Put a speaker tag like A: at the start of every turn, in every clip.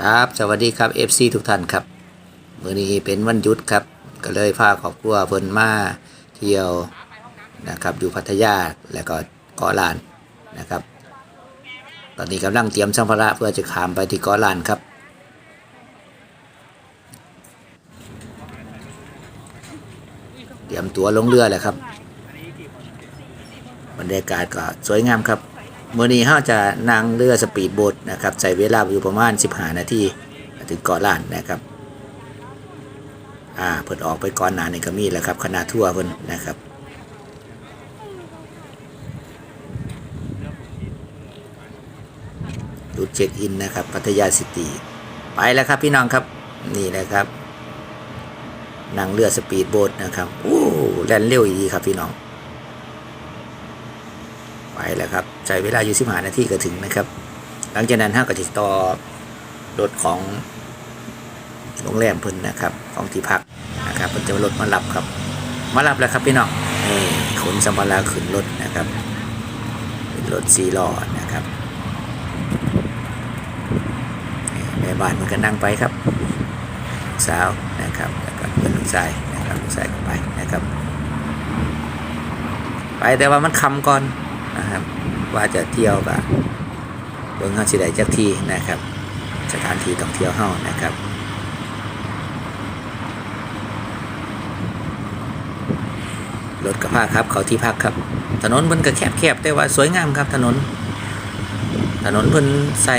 A: ครับ สวัสดีครับ FC ทุกท่านครับมื้อนี้เป็นวันหยุดครับ ก็เลยพาครอบครัวเพิ่นมาเที่ยวนะครับอยู่พัทยาแล้วก็เกาะลานนะครับ ตอนนี้กำลังเตรียมสัมภาระเพื่อจะขามไปที่เกาะลานครับเตรียมตัวลงเรือแล้วครับ บรรยากาศก็สวยงามครับ มื่อนี้เราจะนั่งเรือสปีดโบ๊ทนะครับใช้เวลาอยู่ประมาณ 15 นาทีถึงเกาะล้านนะครับอ่าเพิ่นออกไปก่อนหนานี่ก็มีแล้วครับคณะทั่วเพิ่นนะครับจุดเช็คอินนะครับพัทยาซิตี้ไปแล้วครับพี่น้องครับนี่นะครับนั่งเรือสปีดโบ๊ทนะครับโอ้แล่นเร็วอีกครับพี่น้อง ไปแล้วครับใช้เวลาอยู่สิบหานาทีก็ถึงนะครับ หลังจากนั้นห้าก็ติดต่อรถของโรงแรมเพิ่นนะครับ ของที่พักนะครับเพิ่นจะรถมารับครับ มารับแล้วครับพี่น้องนี่ขนสัมภาระขึ้นรถนะครับเป็นรถสี่ล้อนะครับแม่บ้านมันก็นั่งไปครับสาวนะครับแล้วก็เพื่อนลูกชายนะครับลูกชายก็ไปนะครับ ไปแต่ว่ามันคำก่อน นะครับ ว่าจะเที่ยวกับเบิ่งเฮาสิได้จักที่นะครับ สถานที่ท่องเที่ยวเฮานะครับรถกระพาครับเขาที่พักครับ ถนนมันก็แคบๆแต่ว่าสวยงามครับ ถนน ถนนเพิ่นใส่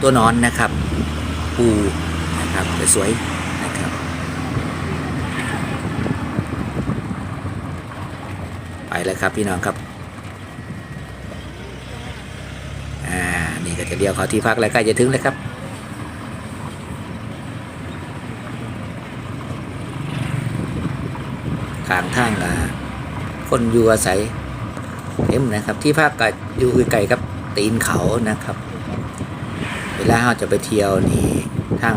A: ตัวนอนนะครับปูนะครับสวยๆนะครับ ไปแล้วครับพี่น้องครับ อ่า นี่ก็จะเดียวเขาที่พักแล้วใกล้จะถึงแล้วครับ ข้างทางอ่าคนอยู่อาศัยเต็มนะครับ ที่พักก็อยู่ไกลกับ ตีนเขานะครับ เวลาเราจะไปเที่ยวนี่ทั้ง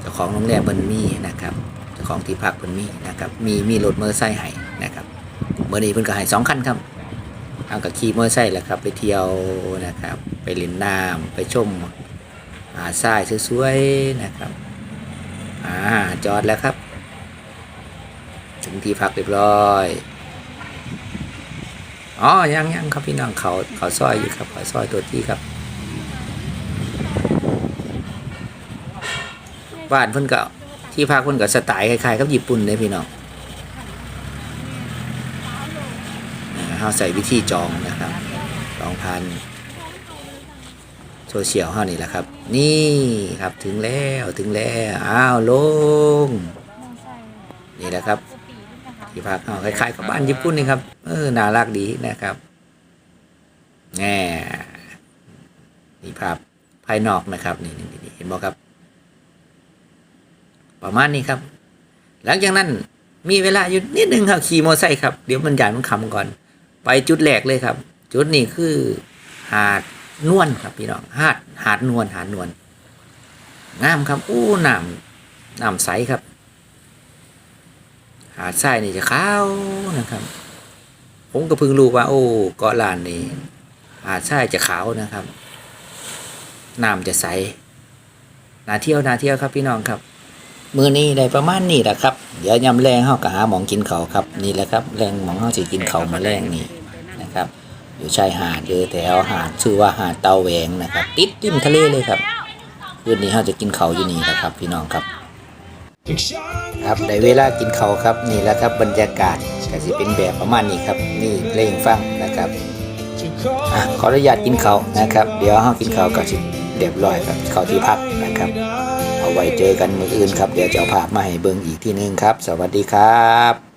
A: เจ้าของโรงแรมเพิ่นมีนะครับเจ้าของที่พักเพิ่นมีนะครับ มีมีรถมอเตอร์ไซค์ให้นะครับ เมื่อนี้เพิ่นก็ให้สองคันครับเอากับขี่มอเตอร์ไซค์แหละครับ ไปเที่ยวนะครับ ไปเล่นน้ำไปชมหาทรายสวยๆนะครับอ่าจอดแล้วครับ ถึงที่พักเรียบร้อยอ๋อยังยังครับพี่น้องเขาเขาซอยอยู่ครับเขาซอยตัวที่ครับบ้านเพิ่นก็ที่พักเพิ่นก็สไตล์คล้ายๆกับญี่ปุ่นเลยพี่น้อง เราใส่วิธีจองนะครับจองพันโซเชียลเฮานี่แหละครับ นี่ครับถึงแล้วถึงแล้วอ้าวลง นี่แหละครับที่พักเฮาคล้ายๆกับบ้านญี่ปุ่นนี่ครับเออน่ารักดีนะครับแง่นี่ภาพภายนอกนะครับนี่นี่นี่เห็นบ่ครับ ประมาณนี้ครับ หลังจากนั้นมีเวลาอยู่นิดนึงครับขี่มอเตอร์ไซค์ครับ เดี๋ยวมันหยาดมันคำก่อน ไปจุดแรกเลยครับ จุดนี้คือหาดนวลครับพี่น้องหาดหาดนวลหาดนวลงามครับอู้น้ำน้ำใสครับ หาดทรายนี่จะขาวนะครับ ผมก็เพิ่งรู้ว่า โอ้เกาะล้านนี่หาดทรายจะขาวนะครับน้ำจะใสนาเที่ยวนาเที่ยวครับพี่น้องครับ มือนี้ได้ประมาณนี้แหละครับ เดี๋ยวยำแรงเฮาก็หาหมองกินเขาวครับ นี่แหละครับ แรงหมองเฮาสิกินเขาวมาแรงนี่นะครับ อยู่ชายหาดอยู่แถวหาดชื่อว่าหาดเตาแหวงนะครับ ติดริมทะเลเลยครับคืนนี้เฮาจะกินเขาวอยู่นี่แหละครับ พี่น้องครับ ครับได้เวลากินเขาวครับนี่แหละครับบรรยากาศก็สิเป็นแบบประมาณนี้ครับ นี่เพลงฟังนะครับอะขออนุญาตกินเขาวนะครับ เดี๋ยวเฮากินเขาวก็สิเรียบร้อยครับเข้าที่พักนะครับเอา ไว้เจอกันมืออื่นครับ เดี๋ยวจะเอาภาพมาให้เบิ่งอีกที่หนึงครับ สวัสดีครับ